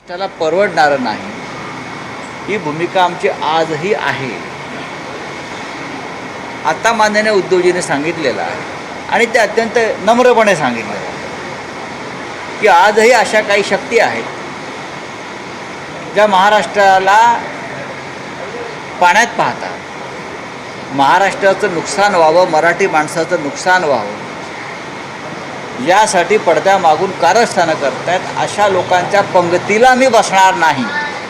महाराष्ट्राला परवडणारं नाही. ही भूमिका आमची आजही आहे. आता माननीय उद्योजीने सांगितलेलं आहे आणि ते अत्यंत नम्रपणे सांगितलेलं आहे की आजही अशा काही शक्ती आहेत ज्या महाराष्ट्राला पाण्यात पाहतात. महाराष्ट्राचं नुकसान व्हावं मराठी माणसाचं नुकसान व्हावं. यासाठी पडद्यामागून कारस्थानं करतायत. अशा लोकांच्या पंगतीला मी बसणार नाही.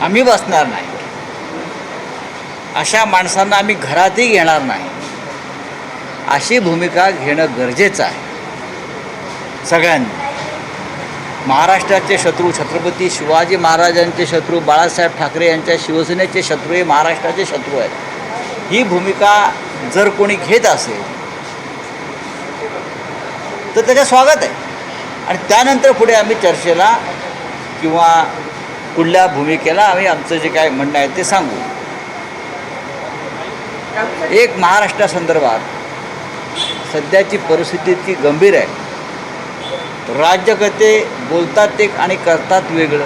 आम्ही बसणार नाही. अशा माणसांना आम्ही घरातही घेणार नाही. अशी भूमिका घेणं गरजेचं आहे. सगळ्यांनी. महाराष्ट्राचे शत्रू छत्रपती शिवाजी महाराजांचे शत्रू बाळासाहेब ठाकरे यांच्या शिवसेनेचे शत्रू हे महाराष्ट्राचे शत्रू आहेत. ही भूमिका जर कोणी घेत असेल तर त्याचं स्वागत आहे. आणि त्यानंतर पुढे आम्ही चर्चेला किंवा पुढल्या भूमिकेला आम्ही आमचं जे काय म्हणणं आहे ते सांगू. एक महाराष्ट्रासंदर्भात सध्याची परिस्थिती इतकी गंभीर आहे. राज्यकर्ते बोलतात एक आणि करतात वेगळं.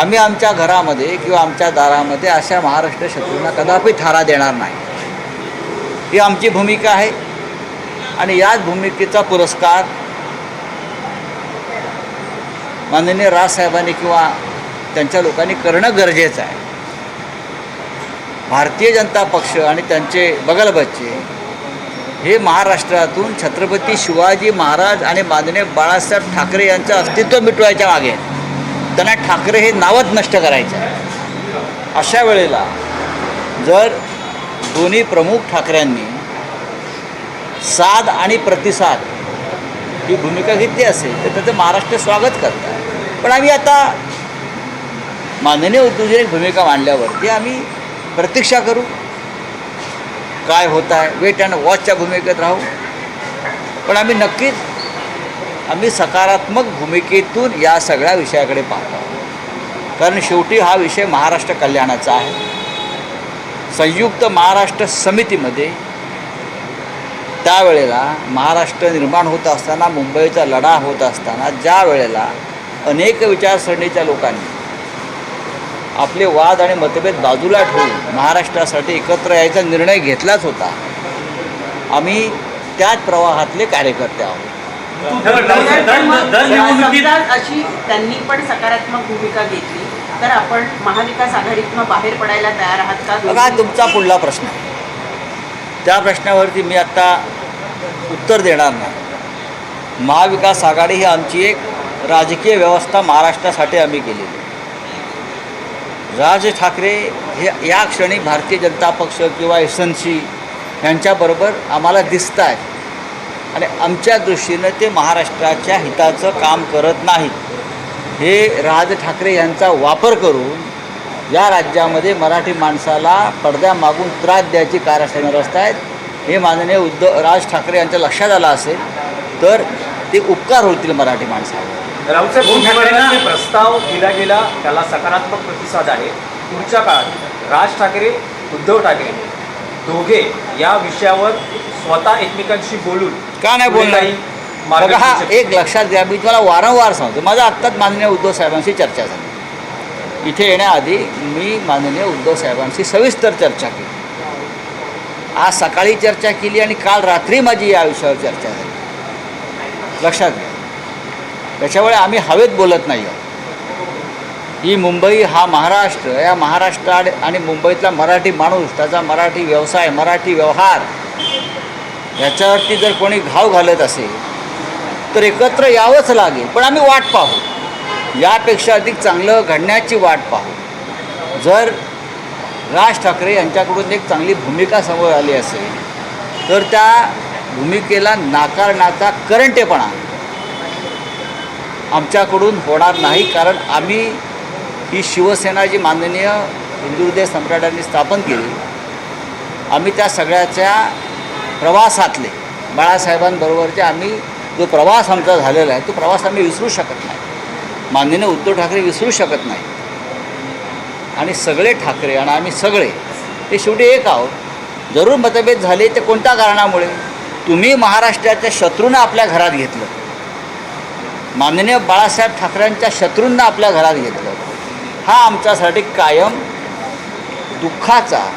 आम्ही आमच्या घरामध्ये किंवा आमच्या दारामध्ये अशा महाराष्ट्र शत्रूंना कदापि थारा देणार नाही. ही आमची भूमिका आहे. आणि याच भूमिकेचा पुरस्कार माननीय राजसाहेबांनी किंवा त्यांच्या लोकांनी करणं गरजेचं आहे. भारतीय जनता पक्ष आणि त्यांचे बगलबच्चे हे महाराष्ट्रातून छत्रपती शिवाजी महाराज आणि माननीय बाळासाहेब ठाकरे यांचं अस्तित्व मिटवायच्या मागे त्यांना ठाकरे हे नावच नष्ट करायचं. आहे अशा वेळेला जर दोन्ही प्रमुख ठाकऱ्यांनी साध आणि प्रतिसाद ही भूमिका घेतली असेल तर त्याचं महाराष्ट्र स्वागत करतात. पण आम्ही आता माननीय उद्योजक भूमिका मांडल्यावरती आम्ही प्रतीक्षा करू. काय होत आहे वेट अँड वॉचच्या भूमिकेत राहू. पण आम्ही नक्कीच आम्ही सकारात्मक भूमिकेतून या सगळ्या विषयाकडे पाहतो. कारण शेवटी हा विषय महाराष्ट्र कल्याणाचा आहे. संयुक्त महाराष्ट्र समितीमध्ये त्यावेळेला महाराष्ट्र निर्माण होत असताना मुंबईचा लढा होत असताना ज्या वेळेला अनेक विचारसरणीच्या लोकांनी आपले वाद आणि मतभेद बाजूला ठेवून महाराष्ट्रासाठी एकत्र यायचा निर्णय घेतलाच होता. आम्ही त्याच प्रवाहातले कार्यकर्ते आहोत. अशी त्यांनी पण सकारात्मक भूमिका घेतली. तर आपण महाविकास आघाडीतनं बाहेर पडायला तयार आहात का? बघा तुमचा पुढला प्रश्न आहे. त्या प्रश्नावरती मी आत्ता उत्तर देणार नाही. महाविकास आघाडी ही आमची एक राजकीय व्यवस्था महाराष्ट्रासाठी आम्ही केलेली राज ठाकरे हे या क्षणी भारतीय जनता पक्ष किंवा एस एन सी यांच्याबरोबर आम्हाला दिसत आहेत आणि आमच्या दृष्टीनं ते महाराष्ट्राच्या हिताचं काम करत नाहीत. हे राज ठाकरे यांचा वापर करून या राज्यामध्ये मराठी माणसाला पडद्यामागून त्रास द्यायची कारस्थानं रचत आहेत हे माननीय उद्धव राज ठाकरे यांच्या लक्षात आलं असेल तर ते उपकार होतील मराठी माणसाला. ठिकाणी प्रस्ताव दिला गेला त्याला सकारात्मक प्रतिसाद आहे. पुढच्या काळात राज ठाकरे उद्धव ठाकरे दोघे या विषयावर स्वतः एकमेकांशी बोलून का नाही बोलणार? हा. एक लक्षात घ्या मी तुम्हाला वारंवार सांगतो. माझा आत्ताच माननीय उद्धव साहेबांशी चर्चा झाली. इथे येण्याआधी मी माननीय उद्धव साहेबांशी सविस्तर चर्चा केली. आज सकाळी चर्चा केली आणि काल रात्री माझी या विषयावर चर्चा झाली. लक्षात घ्या. त्याच्यामुळे आम्ही हवेत बोलत नाही आहोत. ही मुंबई हा महाराष्ट्र या महाराष्ट्रात आणि मुंबईतला मराठी माणूस त्याचा मराठी व्यवसाय मराठी व्यवहार याच्यावरती जर कोणी घाव घालत असेल तर एकत्र यावंच लागेल. पण आम्ही वाट पाहू. यापेक्षा अधिक चांगलं घडण्याची वाट पाहू. जर राज ठाकरे यांच्याकडून एक चांगली भूमिका समोर आली असेल तर त्या भूमिकेला नाकारण्याचा करंटेपणा आमच्याकडून होणार नाही कारण आम्ही ही शिवसेना जी माननीय हिंदू सम्राटांनी स्थापन केली आम्ही त्या सगळ्याच्या प्रवासातले बाळासाहेबांबरोबरचे आम्ही जो प्रवास आमचा झालेला आहे तो प्रवास आम्ही विसरू शकत नाही. माननीय उद्धव ठाकरे विसरू शकत नाही. आणि सगळे ठाकरे आणि आम्ही सगळे हे शेवटी एक आहोत. जरूर मतभेद झाले ते कोणत्या कारणामुळे? तुम्ही महाराष्ट्राच्या शत्रूनं आपल्या घरात घेतलं. माननीय बाळासाहेब ठाकरेंच्या शत्रूंना आपल्या घरात घेतलं. हा आमच्यासाठी कायम दुःखाचा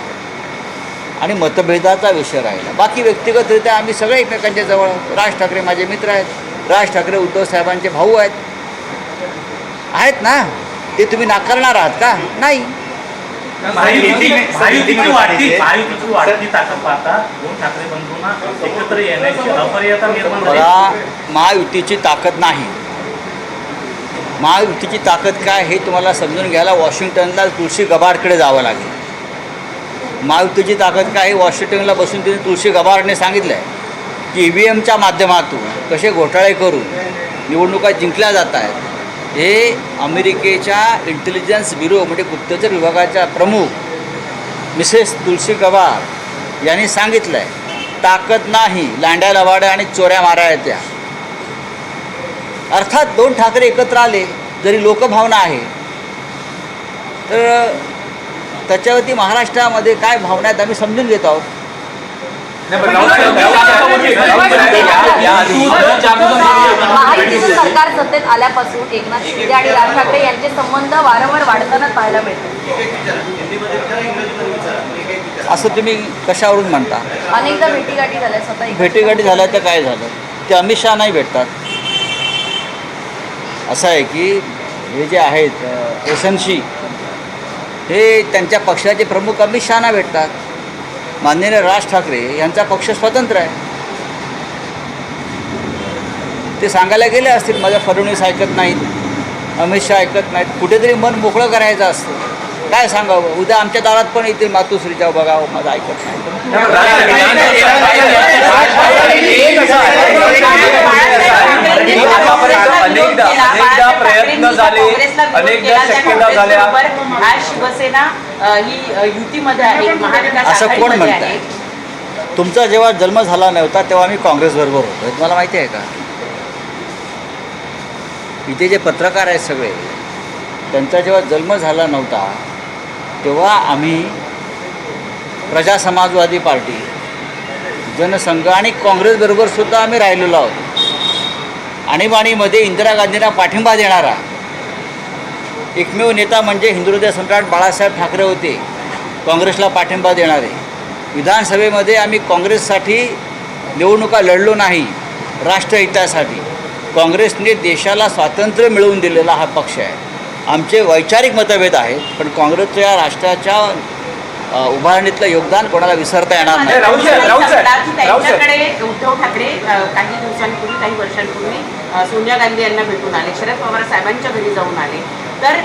आणि मतभेदाचा विषय राहिला. बाकी व्यक्तिगतरित्या आम्ही सगळे एकमेकांच्या जवळ आहोत. राज ठाकरे माझे मित्र आहेत. राज ठाकरे उद्धव साहेबांचे भाऊ आहेत. आहेत ना ते तुम्ही नाकारणार आहात का नाही महायुतीची ताकद नाही महायुतीची ताकद काय हे तुम्हाला समजून घ्यायला वॉशिंग्टनला तुळशी गबाडकडे जावं लागेल महायुतीची ताकद काय हे वॉशिंग्टनला बसून तिने तुळशी गबाडने सांगितलं आहे की ई व्ही एमच्या माध्यमातून कसे घोटाळे करून निवडणुका जिंकल्या जात आहेत हे अमेरिकेच्या इंटेलिजन्स ब्युरो म्हणजे गुप्तचर विभागाच्या प्रमुख मिसेस तुलसी गवार यांनी सांगितलं आहे ताकद नाही लांड्या लवाड्या आणि चोऱ्या मारा आहेत त्या अर्थात दोन ठाकरे एकत्र आले जरी लोकभावना आहे तर त्याच्यावरती महाराष्ट्रामध्ये काय भावना आहेत आम्ही समजून घेत आहोत. महायुतीचं सरकार सत्तेत आल्यापासून एकनाथ शिंदे आणि राज ठाकरे यांचे संबंध वारंवार वाढताना पाहायला मिळतात. असं तुम्ही कशावरून म्हणता? अनेकदा भेटीगाठी झाल्या स्वतः भेटीगाठी झाल्या तर काय झालं? ते अमित शहा नाही भेटतात. असं आहे की हे जे आहेत एसएनसी हे त्यांच्या पक्षाचे प्रमुख अमित शहाना भेटतात. माननीय राज ठाकरे यांचा पक्ष स्वतंत्र आहे. ते सांगायला गेले असतील माझ्या फडणवीस ऐकत नाहीत अमित शहा ऐकत नाहीत कुठेतरी मन मोकळं करायचं असतं. काय सांगावं? उद्या आमच्या दारात पण येतील मातोश्रीच्या बघावं माझं ऐकत शिवसेना ही युतीमध्ये आहे असं कोण म्हणतंय? आहे तुमचा जेव्हा जन्म झाला नव्हता तेव्हा आम्ही काँग्रेसबरोबर होतो. हे तुम्हाला माहिती आहे का? इथे जे पत्रकार आहेत सगळे त्यांचा जेव्हा जन्म झाला नव्हता तेव्हा आम्ही प्रजा समाजवादी पार्टी जनसंघ आणि काँग्रेसबरोबर सुद्धा आम्ही राहिलेलो आहोत. आणीबाणीमध्ये इंदिरा गांधींना पाठिंबा देणारा एकमेव नेता म्हणजे हिंदुहृदय सम्राट बाळासाहेब ठाकरे होते काँग्रेसला पाठिंबा देणारे. विधानसभेमध्ये आम्ही काँग्रेससाठी निवडणुका लढलो नाही राष्ट्रहितासाठी. काँग्रेसने देशाला स्वातंत्र्य मिळवून दिलेला हा पक्ष आहे. आमचे वैचारिक मतभेद आहेत पण काँग्रेसच्या राष्ट्राच्या उभारणीतलं योगदान कोणाला विसरता येणार नाही. त्यांच्याकडे उद्धव ठाकरे काही दिवसांपूर्वी काही वर्षांपूर्वी सोनिया गांधी यांना भेटून आले शरद पवार साहेबांच्या घरी जाऊन आले. तर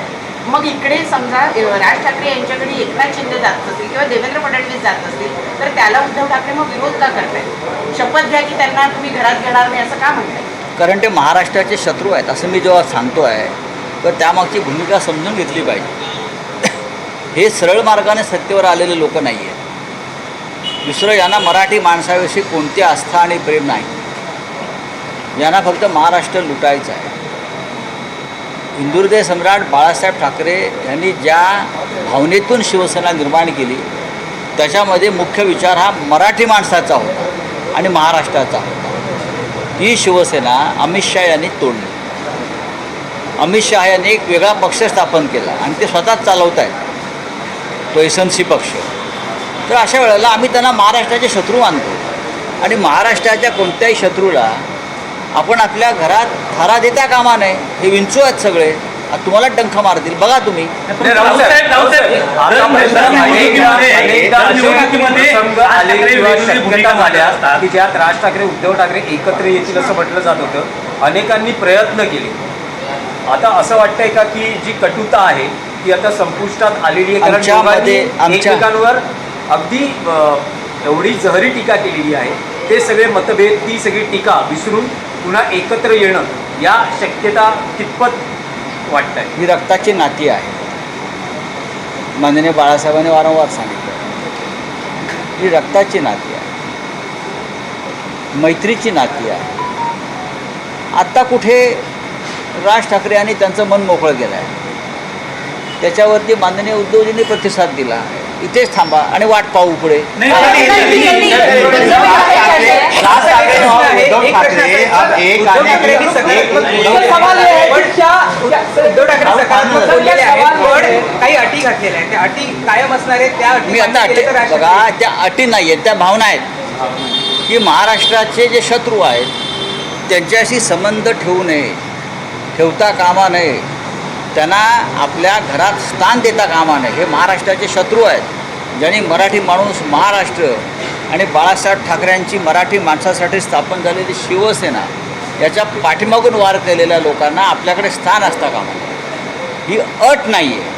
मग इकडे समजा राज ठाकरे यांच्या घरी एकनाथ शिंदे जात असतील किंवा देवेंद्र फडणवीस जात असतील तर त्याला उद्धव ठाकरे मग विरोध का करतायत? शपथ घ्या की त्यांना तुम्ही घरात घेणार नाही असं का म्हणताय कारण ते महाराष्ट्राचे शत्रू आहेत असं मी जेव्हा सांगतो आहे तर त्यामागची भूमिका समजून घेतली पाहिजे. हे सरळ मार्गाने सत्तेवर आलेले लोक नाही आहेत दुसरं यांना मराठी माणसाविषयी कोणती आस्था आणि प्रेम नाही. यांना फक्त महाराष्ट्र लुटायचं आहे. हिंदुहृदय सम्राट बाळासाहेब ठाकरे यांनी ज्या भावनेतून शिवसेना निर्माण केली त्याच्यामध्ये मुख्य विचार हा मराठी माणसाचा होता आणि महाराष्ट्राचा होता. ही शिवसेना अमित शहा यांनी तोडली. अमित शहा यांनी एक वेगळा पक्ष स्थापन केला आणि ते स्वतःच चालवत आहेत तो एस एन सी पक्ष. तर अशा वेळेला आम्ही त्यांना महाराष्ट्राचे शत्रू मानतो. आणि महाराष्ट्राच्या कोणत्याही शत्रूला आपण आपल्या घरात थारा देता कामा नये हे विंचू आहेत सगळे. तुम्हाला डंख मारतील. बघा तुम्ही. की ज्यात राज ठाकरे उद्धव ठाकरे एकत्र येतील असं म्हटलं जात होतं. अनेकांनी प्रयत्न केले. आता असं वाटतंय का की जी कटुता आहे ती आता संपुष्टात आलेली आहे? कारण आमच्यामध्ये- दोघांनी आमच्या- एकमेकांवर अगदी अ, एवढी जहरी टीका केलेली आहे. ते सगळे मतभेद ती सगळी टीका विसरून पुन्हा एकत्र येणं या शक्यता कितपत वाटतंय? ही रक्ताची नाती आहे. माननीय बाळासाहेबांनी वारंवार सांगितलं. ही रक्ताची नाती आहे. मैत्रीची नाती आहे. आत्ता कुठे राज ठाकरे यांनी त्यांचं मन मोकळं केलं आहे त्याच्यावरती माननीय उद्धवजींनी प्रतिसाद दिला इथेच थांबा आणि वाट पाहू पुढे काही अटी कायम असणार मी आता अटी बघा त्या अटी नाही आहेत त्या भावना आहेत की महाराष्ट्राचे जे शत्रू आहेत त्यांच्याशी संबंध ठेवू नये ठेवता कामा नये. त्यांना आपल्या घरात स्थान देता कामा नये. हे महाराष्ट्राचे शत्रू आहेत. ज्यांनी मराठी माणूस महाराष्ट्र आणि बाळासाहेब ठाकरेंची मराठी माणसासाठी स्थापन झालेली शिवसेना याच्या पाठीमागून वार केलेल्या लोकांना आपल्याकडे स्थान असता कामा ही अट नाही आहे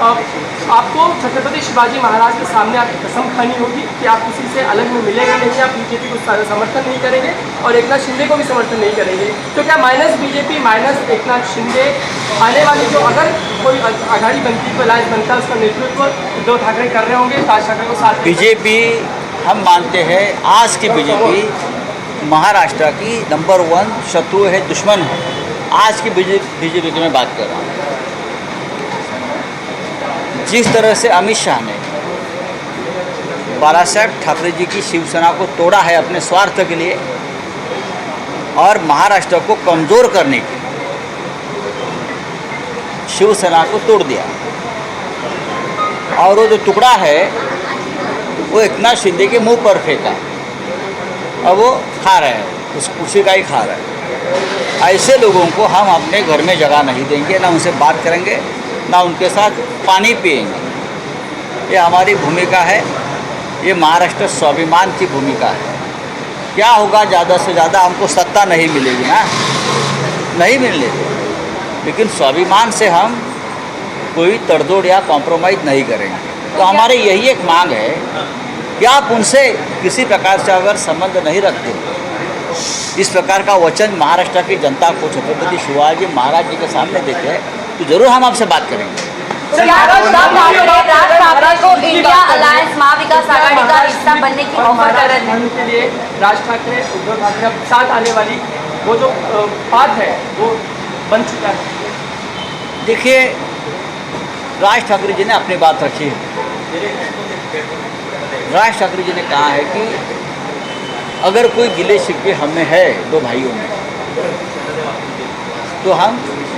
आपको छत्रपति शिवाजी महाराज के सामने आपकी कसम खानी होगी कि आप किसी से अलग में मिलेंगे नहीं, आप बीजेपी को समर्थन नहीं करेंगे और एक नाथ शिंदे को भी समर्थन नहीं करेंगे। तो क्या माइनस बीजेपी, माइनस एक नाथ शिंदे आने वाली जो अगर कोई आघाड़ी बनती तो लाइज बनता है, उसका नेतृत्व उद्धव ठाकरे कर रहे होंगे, राज ठाकरे को साथ बीजेपी, हम मानते हैं, आज की बीजेपी महाराष्ट्र की नंबर वन शत्रु है, दुश्मन है। आज की बीजेपी बीजेपी की मैं बात कर रहा हूँ। जिस तरह से अमित शाह ने बाला साहेब ठाकरे जी की शिवसेना को तोड़ा है अपने स्वार्थ के लिए और महाराष्ट्र को कमज़ोर करने के शिवसेना को तोड़ दिया। और वो जो टुकड़ा है, वो इतना शिंदे के मुँह पर फेंका। अब वो खा रहे हैं, उस उसी का ही खा रहे हैं। ऐसे लोगों को हम अपने घर में जगह नहीं देंगे, ना उनसे बात करेंगे। ना उनके साथ पानी पिएँगे। ये हमारी भूमिका है। ये महाराष्ट्र स्वाभिमान की भूमिका है। क्या होगा, ज़्यादा से ज़्यादा हमको सत्ता नहीं मिलेगी ना? नहीं मिलेगी लेकिन स्वाभिमान से हम कोई तड़दोड़ या कॉम्प्रोमाइज़ नहीं करेंगे। तो हमारे यही एक मांग है कि आप उनसे किसी प्रकार से अगर संबंध नहीं रखते, इस प्रकार का वचन महाराष्ट्र की जनता को छत्रपति शिवाजी महाराज जी के सामने देते हैं तो ज़रूर हम आपसे बात करेंगे। तो राज ठाकरे को इंडिया अलायंस महाविकास आघाड़ी का हिस्सा बनने की ऑफ़र कर रहे थे के लिए राज ठाकरे उद्धव ठाकरे अब साथ आने वाली वो जो बात है वो बन चुका है। देखिए राज ठाकरे जी ने अपनी बात रखी है। राज ठाकरे जी ने कहा है कि अगर कोई गिले शिकवे हमें है दो भाइयों में तो हम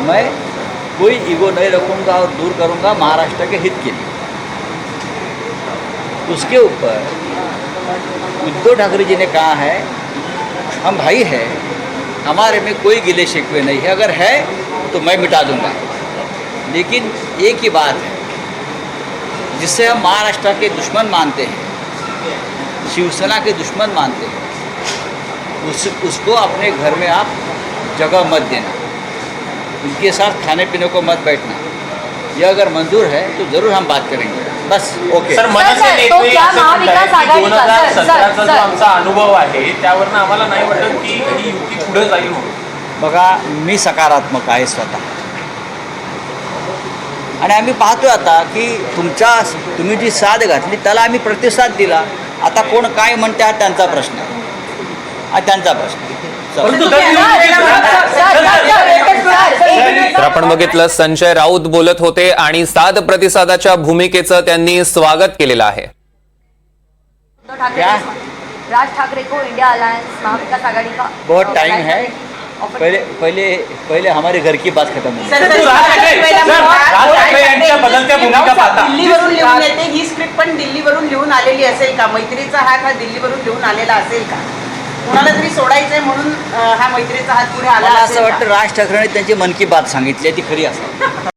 मैं कोई ईगो नहीं रखूँगा और दूर करूँगा महाराष्ट्र के हित के लिए। उसके ऊपर उद्धव ठाकरे जी ने कहा है, हम भाई हैं, हमारे में कोई गिले शिकवे नहीं है, अगर है तो मैं मिटा दूँगा। लेकिन एक ही बात है जिससे हम महाराष्ट्र के दुश्मन मानते हैं, शिवसेना के दुश्मन मानते हैं, उस, उसको अपने घर में आप जगह मत देना। उनके साथ खाने पीने को मत बैठना। यह अगर मंजूर है तो ज़रूर हम बात करेंगे। बस ओके। सर मनसे सर, नेते तो क्या असं महाविकास म्हणतायत की आघाडीचा- 2017 सर, चा सर, जो सर. आमचा अनुभव आहे त्यावरनं आम्हाला नाही वाटत की ही युती पुढे जाईल म्हणून. बघा मी सकारात्मक आहे स्वतः. आणि आम्ही पाहतोय आता की तुमच्या तुम्ही जी साथ घातली त्याला आम्ही प्रतिसाद दिला. आता कोण काय म्हणते हा त्यांचा प्रश्न आहे. हा त्यांचा प्रश्न आहे. तर आपण बघितलं संजय राऊत बोलत होते आणि साथ प्रतिसादाच्या भूमिकेचं त्यांनी स्वागत केलेलं आहे? राज ठाकरे को इंडिया अलायंस महाविकास आघाड़ी का बहुत टाइम है पहले पहले पहले हमारे घर की बात खत्म दिल्लीवरून लिहून येते ही स्क्रिप्ट पण दिल्लीवरून लिहून आलेली असेल का मैत्रीचा हात हा दिल्लीवरून लिहून आलेला असेल का कोणाला तरी सोडायचंय म्हणून हा मैत्रीचा हात पुढे आला मला असं? वाटतं राज ठाकरेने त्यांची मन की बात सांगितली ती खरी असेल